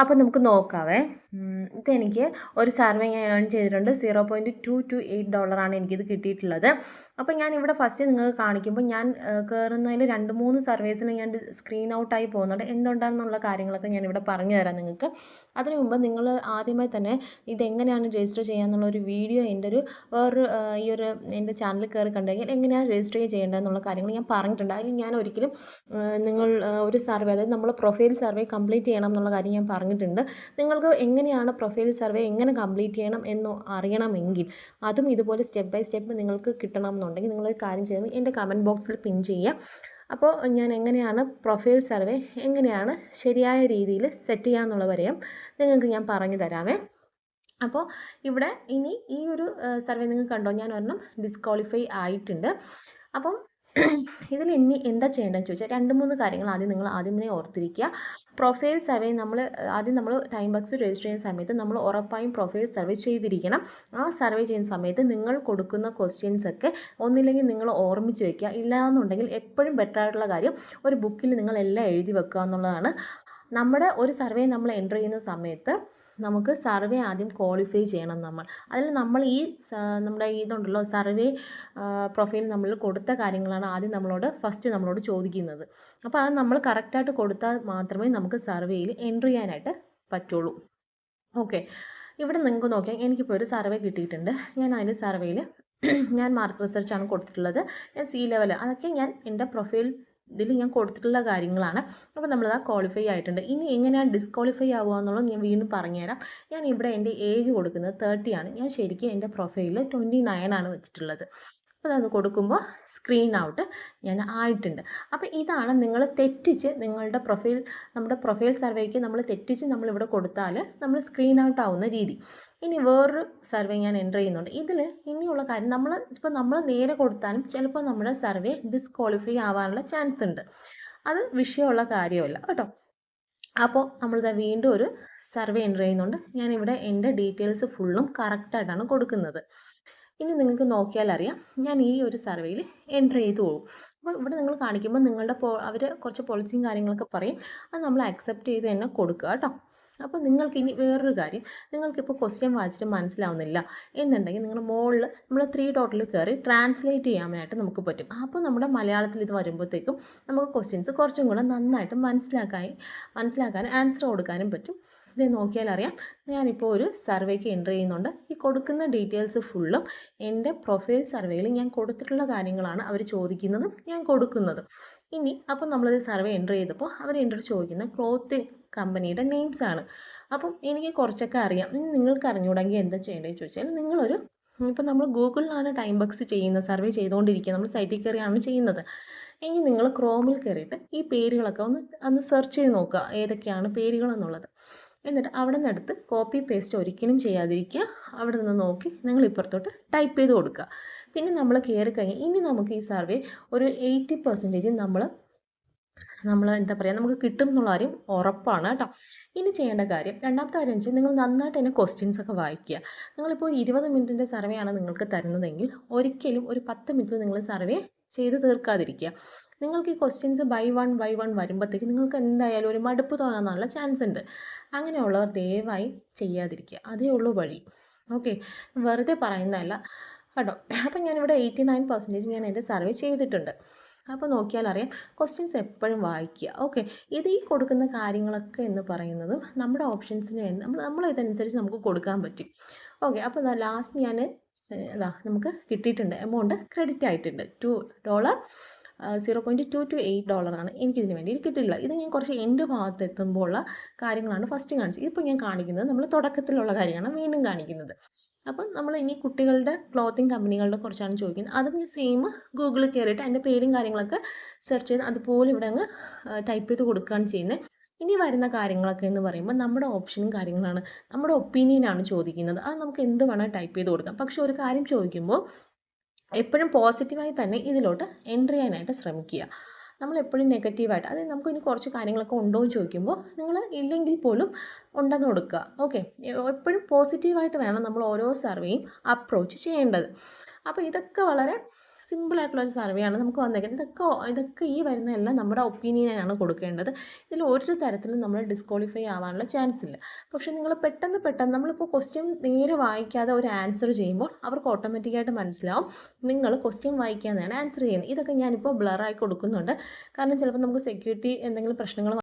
അപ്പോൾ നമുക്ക് നോക്കാവേ. ഇതെനിക്ക് ഒരു സർവേ ഞാൻ ഏൺ ചെയ്തിട്ടുണ്ട്. Zero point two two eight ഡോളറാണ് എനിക്കിത് കിട്ടിയിട്ടുള്ളത്. അപ്പോൾ ഞാൻ ഇവിടെ ഫസ്റ്റ് നിങ്ങൾക്ക് കാണിക്കുമ്പോൾ ഞാൻ കയറുന്നതിൽ രണ്ട് മൂന്ന് സർവീസിന് ഞാൻ സ്ക്രീൻ ഔട്ടായി പോകുന്നുണ്ട്. എന്തുകൊണ്ടാണെന്നുള്ള കാര്യങ്ങളൊക്കെ ഞാൻ ഇവിടെ പറഞ്ഞു തരാം നിങ്ങൾക്ക്. അതിനു മുമ്പ് നിങ്ങൾ ആദ്യമായി തന്നെ ഇതെങ്ങനെയാണ് രജിസ്റ്റർ ചെയ്യാന്നുള്ള ഒരു വീഡിയോ എന്റെ ഒരു വേറൊരു ഈ ഒരു എന്റെ ചാനലിൽ കയറി കണ്ടെങ്കിൽ എങ്ങനെയാണ് രജിസ്റ്റർ ചെയ്യേണ്ടതെന്നുള്ള കാര്യങ്ങൾ ഞാൻ പറഞ്ഞിട്ടുണ്ട്. അതിൽ ഞാൻ ഒരിക്കലും നിങ്ങൾ ഒരു സർവേ അതായത് നമ്മൾ പ്രൊഫൈൽ സർവേ കംപ്ലീറ്റ് ചെയ്യണം എന്നുള്ള കാര്യം ഞാൻ പറഞ്ഞിട്ടുണ്ട്. നിങ്ങൾക്ക് എങ്ങനെയാണ് പ്രൊഫൈൽ സർവേ എങ്ങനെ കംപ്ലീറ്റ് ചെയ്യണം എന്ന് അറിയണമെങ്കിൽ അതും ഇതുപോലെ സ്റ്റെപ്പ് ബൈ സ്റ്റെപ്പ് നിങ്ങൾക്ക് കിട്ടണം എന്നുണ്ടെങ്കിൽ നിങ്ങളൊരു കാര്യം ചെയ്യണം എന്റെ കമന്റ് ബോക്സിൽ പിൻ ചെയ്യുക. അപ്പോൾ ഞാൻ എങ്ങനെയാണ് പ്രൊഫൈൽ സർവേ എങ്ങനെയാണ് ശരിയായ രീതിയിൽ സെറ്റ് ചെയ്യുക എന്നുള്ള വരെയും നിങ്ങൾക്ക് ഞാൻ പറഞ്ഞു തരാമേ അപ്പോൾ ഇവിടെ ഇനി ഈ ഒരു സർവേ നിങ്ങൾ കണ്ടോ? ഞാൻ ഒരെണ്ണം ഡിസ്ക്വാളിഫൈ ആയിട്ടുണ്ട്. അപ്പം ഇതിൽ ഇനി എന്താ ചെയ്യേണ്ടതെന്ന് ചോദിച്ചാൽ രണ്ട് മൂന്ന് കാര്യങ്ങൾ ആദ്യം നിങ്ങൾ ആദ്യം തന്നെ ഓർത്തിരിക്കുക. പ്രൊഫൈൽ സർവേ നമ്മൾ ആദ്യം നമ്മൾ ടൈം ബക്സ് രജിസ്റ്റർ ചെയ്യുന്ന സമയത്ത് നമ്മൾ ഉറപ്പായും പ്രൊഫൈൽ സർവേ ചെയ്തിരിക്കണം. ആ സർവേ ചെയ്യുന്ന സമയത്ത് നിങ്ങൾ കൊടുക്കുന്ന ക്വസ്റ്റ്യൻസ് ഒക്കെ ഒന്നില്ലെങ്കിൽ നിങ്ങൾ ഓർമ്മിച്ച് വയ്ക്കുക ഇല്ലാന്നുണ്ടെങ്കിൽ എപ്പോഴും ബെറ്റർ ആയിട്ടുള്ള കാര്യം ഒരു ബുക്കിൽ നിങ്ങൾ എല്ലാം എഴുതി വെക്കുക എന്നുള്ളതാണ്. നമ്മുടെ ഒരു സർവേ നമ്മൾ എന്റർ ചെയ്യുന്ന സമയത്ത് നമുക്ക് സർവേ ആദ്യം ക്വാളിഫൈ ചെയ്യണം നമ്മൾ. അതിൽ നമ്മൾ ഈ നമ്മുടെ ഇതുണ്ടല്ലോ സർവേ പ്രൊഫൈൽ നമ്മൾ കൊടുത്ത കാര്യങ്ങളാണ് ആദ്യം നമ്മളോട് ഫസ്റ്റ് നമ്മളോട് ചോദിക്കുന്നത്. അപ്പോൾ അത് നമ്മൾ കറക്റ്റായിട്ട് കൊടുത്താൽ മാത്രമേ നമുക്ക് സർവേയിൽ എൻട്രി ചെയ്യാനായിട്ട് പറ്റുള്ളൂ. ഓക്കെ ഇവിടെ നിങ്ങൾക്ക് നോക്കിയാൽ എനിക്കിപ്പോൾ ഒരു സർവേ കിട്ടിയിട്ടുണ്ട്. ഞാൻ അതിന് സർവേയിൽ ഞാൻ മാർക്ക് റിസർച്ചാണ് കൊടുത്തിട്ടുള്ളത്. ഞാൻ സി ലെവൽ അതൊക്കെ ഞാൻ എന്റെ പ്രൊഫൈൽ ഇതിൽ ഞാൻ കൊടുത്തിട്ടുള്ള കാര്യങ്ങളാണ്. അപ്പോൾ നമ്മളിതാ ക്വാളിഫൈ ആയിട്ടുണ്ട്. ഇനി എങ്ങനെയാണ് ഡിസ്ക്വാളിഫൈ ആവുക എന്നുള്ളത് ഞാൻ വീണ്ടും പറഞ്ഞുതരാം. ഞാൻ ഇവിടെ എന്റെ ഏജ് കൊടുക്കുന്നത് തേർട്ടിയാണ് ഞാൻ ശരിക്കും എന്റെ പ്രൊഫൈലിൽ ട്വന്റി നയൻ ആണ് വെച്ചിട്ടുള്ളത്. അപ്പോൾ അത് കൊടുക്കുമ്പോൾ സ്ക്രീൻ ഔട്ട് ഞാൻ ആയിട്ടുണ്ട്. അപ്പോൾ ഇതാണ് നിങ്ങൾ തെറ്റിച്ച് നിങ്ങളുടെ പ്രൊഫൈൽ നമ്മുടെ പ്രൊഫൈൽ സർവേക്ക് നമ്മൾ തെറ്റിച്ച് നമ്മളിവിടെ കൊടുത്താൽ നമ്മൾ സ്ക്രീൻ ഔട്ട് ആവുന്ന രീതി. ഇനി വേറൊരു സർവേ ഞാൻ എന്റർ ചെയ്യുന്നുണ്ട്. ഇതിൽ ഇനിയുള്ള കാര്യം നമ്മൾ ഇപ്പോൾ നമ്മൾ നേരെ കൊടുത്താലും ചിലപ്പോൾ നമ്മുടെ സർവേ ഡിസ്ക്വാളിഫൈ ആവാനുള്ള ചാൻസ് ഉണ്ട്. അത് വിഷയമുള്ള കാര്യമല്ല കേട്ടോ. അപ്പോൾ നമ്മളിത് വീണ്ടും ഒരു സർവേ എന്റർ ചെയ്യുന്നുണ്ട്. ഞാനിവിടെ എന്റെ ഡീറ്റെയിൽസ് ഫുള്ളും കറക്റ്റായിട്ടാണ് കൊടുക്കുന്നത്. ഇനി നിങ്ങൾക്ക് നോക്കിയാൽ അറിയാം ഞാൻ ഈ ഒരു സർവേയിൽ എന്റർ ചെയ്തു പോകും. അപ്പോൾ ഇവിടെ നിങ്ങൾ കാണിക്കുമ്പോൾ നിങ്ങളുടെ പോ അവർ കുറച്ച് പോളിസിയും കാര്യങ്ങളൊക്കെ പറയും അത് നമ്മൾ അക്സെപ്റ്റ് ചെയ്ത് തന്നെ കൊടുക്കുക കേട്ടോ. അപ്പോൾ നിങ്ങൾക്ക് ഇനി വേറൊരു കാര്യം നിങ്ങൾക്കിപ്പോൾ ക്വസ്റ്റ്യൻ വായിച്ചിട്ട് മനസ്സിലാവുന്നില്ല എന്നുണ്ടെങ്കിൽ നിങ്ങൾ മുകളിൽ നമ്മൾ ത്രീ ഡോട്ടിൽ കയറി ട്രാൻസ്ലേറ്റ് ചെയ്യാനായിട്ട് നമുക്ക് പറ്റും. അപ്പോൾ നമ്മുടെ മലയാളത്തിൽ ഇത് വരുമ്പോഴത്തേക്കും നമുക്ക് ക്വസ്റ്റ്യൻസ് കുറച്ചും കൂടെ നന്നായിട്ട് മനസ്സിലാക്കാൻ മനസ്സിലാക്കാനും ആൻസർ കൊടുക്കാനും പറ്റും. ഇത് നോക്കിയാൽ അറിയാം ഞാനിപ്പോൾ ഒരു സർവേക്ക് എന്റർ ചെയ്യുന്നുണ്ട്. ഈ കൊടുക്കുന്ന ഡീറ്റെയിൽസ് ഫുള്ളും എന്റെ പ്രൊഫൈൽ സർവേയിൽ ഞാൻ കൊടുത്തിട്ടുള്ള കാര്യങ്ങളാണ് അവർ ചോദിക്കുന്നതും ഞാൻ കൊടുക്കുന്നതും. ഇനി അപ്പം നമ്മളത് സർവേ എന്റർ ചെയ്തപ്പോൾ അവർ എന്റർ ചോദിക്കുന്ന ക്ലോത്തിങ് കമ്പനിയുടെ നെയിംസ് ആണ് അപ്പം എനിക്ക് കുറച്ചൊക്കെ അറിയാം. നിങ്ങൾക്ക് അറിഞ്ഞുകൂടെങ്കിൽ എന്താ ചെയ്യേണ്ടതെന്ന് ചോദിച്ചാൽ നിങ്ങളൊരു ഇപ്പം നമ്മൾ ഗൂഗിളിലാണ് ടൈം ബക്സ് ചെയ്യുന്നത് സർവേ ചെയ്തുകൊണ്ടിരിക്കുക നമ്മൾ സൈറ്റിൽ കയറിയാണ് ചെയ്യുന്നത്. എങ്കിൽ നിങ്ങൾ ക്രോമിൽ കയറിയിട്ട് ഈ പേരുകളൊക്കെ ഒന്ന് ഒന്ന് സെർച്ച് ചെയ്ത് നോക്കുക. ഏതൊക്കെയാണ് പേരുകൾ എന്നുള്ളത് എന്നിട്ട് അവിടെ നിന്ന് എടുത്ത് കോപ്പി പേസ്റ്റ് ഒരിക്കലും ചെയ്യാതിരിക്കുക. അവിടെ നിന്ന് നോക്കി നിങ്ങൾ ഇപ്പുറത്തോട്ട് ടൈപ്പ് ചെയ്ത് കൊടുക്കുക. പിന്നെ നമ്മൾ കയറി കഴിഞ്ഞ് ഇനി നമുക്ക് ഈ സർവേ ഒരു എയ്റ്റി പെർസെന്റേജ് നമ്മൾ നമ്മൾ എന്താ പറയുക നമുക്ക് കിട്ടും എന്നുള്ള കാര്യം ഉറപ്പാണ് കേട്ടോ. ഇനി ചെയ്യേണ്ട കാര്യം രണ്ടാമത്തെ കാര്യം വെച്ചാൽ നിങ്ങൾ നന്നായിട്ട് തന്നെ ക്വസ്റ്റ്യൻസ് ഒക്കെ വായിക്കുക. നിങ്ങളിപ്പോൾ ഇരുപത് മിനിറ്റിന്റെ സർവേ ആണ് നിങ്ങൾക്ക് തരുന്നതെങ്കിൽ ഒരിക്കലും ഒരു പത്ത് മിനിറ്റ് നിങ്ങൾ സർവേ ചെയ്ത് തീർക്കാതിരിക്കുക. നിങ്ങൾക്ക് ഈ questions by one by one വരുമ്പോഴത്തേക്ക് നിങ്ങൾക്ക് എന്തായാലും ഒരു മടുപ്പ് തോന്നാനുള്ള ചാൻസ് ഉണ്ട്. അങ്ങനെയുള്ളവർ ദയവായി ചെയ്യാതിരിക്കുക. അതേ ഉള്ളൂ വഴി. ഓക്കെ വെറുതെ പറയുന്നതല്ല. കേട്ടോ. അപ്പം ഞാനിവിടെ എയ്റ്റി നയൻ പെർസെന്റേജ് ഞാൻ എന്റെ സർവേ ചെയ്തിട്ടുണ്ട്. അപ്പോൾ നോക്കിയാൽ അറിയാം ക്വസ്റ്റ്യൻസ് എപ്പോഴും വായിക്കുക. ഓക്കെ ഇത് ഈ കൊടുക്കുന്ന കാര്യങ്ങളൊക്കെ എന്ന് പറയുന്നതും നമ്മുടെ ഓപ്ഷൻസിന് വേണ്ടി നമ്മൾ നമ്മൾ ഇതനുസരിച്ച് നമുക്ക് കൊടുക്കാൻ പറ്റും. ഓക്കെ അപ്പോൾ ലാസ്റ്റ് ഞാൻ അതാ നമുക്ക് കിട്ടിയിട്ടുണ്ട്. എമൗണ്ട് ക്രെഡിറ്റ് ആയിട്ടുണ്ട്. Two dollar zero point two two eight ഡോളറാണ് എനിക്കിതിന് വേണ്ടി കിട്ടിയിട്ടുള്ളത്. ഇത് ഞാൻ കുറച്ച് എന്റെ ഭാഗത്ത് എത്തുമ്പോഴുള്ള കാര്യങ്ങളാണ് ഫസ്റ്റ് കാണിച്ചത്. ഇപ്പോൾ ഞാൻ കാണിക്കുന്നത് നമ്മൾ തുടക്കത്തിലുള്ള കാര്യമാണ് വീണ്ടും കാണിക്കുന്നത്. അപ്പം നമ്മൾ ഇനി കുട്ടികളുടെ ക്ലോത്തിങ് കമ്പനികളുടെ കുറച്ചാണ് ചോദിക്കുന്നത്. അതും ഞാൻ സെയിം ഗൂഗിളിൽ കയറിയിട്ട് അതിന്റെ പേരും കാര്യങ്ങളൊക്കെ സെർച്ച് ചെയ്ത് അതുപോലെ ഇവിടെ അങ്ങ് ടൈപ്പ് ചെയ്ത് കൊടുക്കുകയാണ് ചെയ്യുന്നത്. ഇനി വരുന്ന കാര്യങ്ങളൊക്കെ എന്ന് പറയുമ്പോൾ നമ്മുടെ ഓപ്ഷനും കാര്യങ്ങളാണ്. നമ്മുടെ ഒപ്പീനിയനാണ് ചോദിക്കുന്നത്. അത് നമുക്ക് എന്ത് വേണം ടൈപ്പ് ചെയ്ത് കൊടുക്കാം. പക്ഷേ ഒരു കാര്യം ചോദിക്കുമ്പോൾ എപ്പോഴും പോസിറ്റീവായി തന്നെ ഇതിലോട്ട് എന്റർ ചെയ്യാനായിട്ട് ശ്രമിക്കുക. നമ്മളെപ്പോഴും നെഗറ്റീവായിട്ട് അതായത് നമുക്ക് ഇനി കുറച്ച് കാര്യങ്ങളൊക്കെ ഉണ്ടോ എന്ന് ചോദിക്കുമ്പോൾ നിങ്ങൾ ഇല്ലെങ്കിൽ പോലും ഉണ്ടെന്ന് കൊടുക്കുക. ഓക്കെ. എപ്പോഴും പോസിറ്റീവായിട്ട് വേണം നമ്മൾ ഓരോ സർവേയും അപ്രോച്ച് ചെയ്യേണ്ടത്. അപ്പോൾ ഇതൊക്കെ വളരെ സിമ്പിളായിട്ടുള്ള ഒരു സർവേ ആണ് നമുക്ക് വന്നേക്കുന്നത്. ഇതൊക്കെ ഇതൊക്കെ ഈ വരുന്നതെല്ലാം നമ്മുടെ ഒപ്പീനിയനാണ് കൊടുക്കേണ്ടത്. ഇതിൽ ഒരു തരത്തിലും നമ്മൾ ഡിസ്ക്വാളിഫൈ ആവാനുള്ള ചാൻസ് ഇല്ല. പക്ഷേ നിങ്ങൾ പെട്ടെന്ന് പെട്ടെന്ന് നമ്മളിപ്പോൾ ക്വസ്റ്റ്യൻ നേരെ വായിക്കാതെ ഒരു ആൻസർ ചെയ്യുമ്പോൾ അവർക്ക് ഓട്ടോമാറ്റിക്കായിട്ട് മനസ്സിലാവും നിങ്ങൾ ക്വസ്റ്റ്യൻ വായിക്കാതെയാണ് ആൻസർ ചെയ്യുന്നത്. ഇതൊക്കെ ഞാനിപ്പോൾ ബ്ലറായി കൊടുക്കുന്നുണ്ട്. കാരണം ചിലപ്പോൾ നമുക്ക് സെക്യൂരിറ്റി എന്തെങ്കിലും പ്രശ്നങ്ങൾ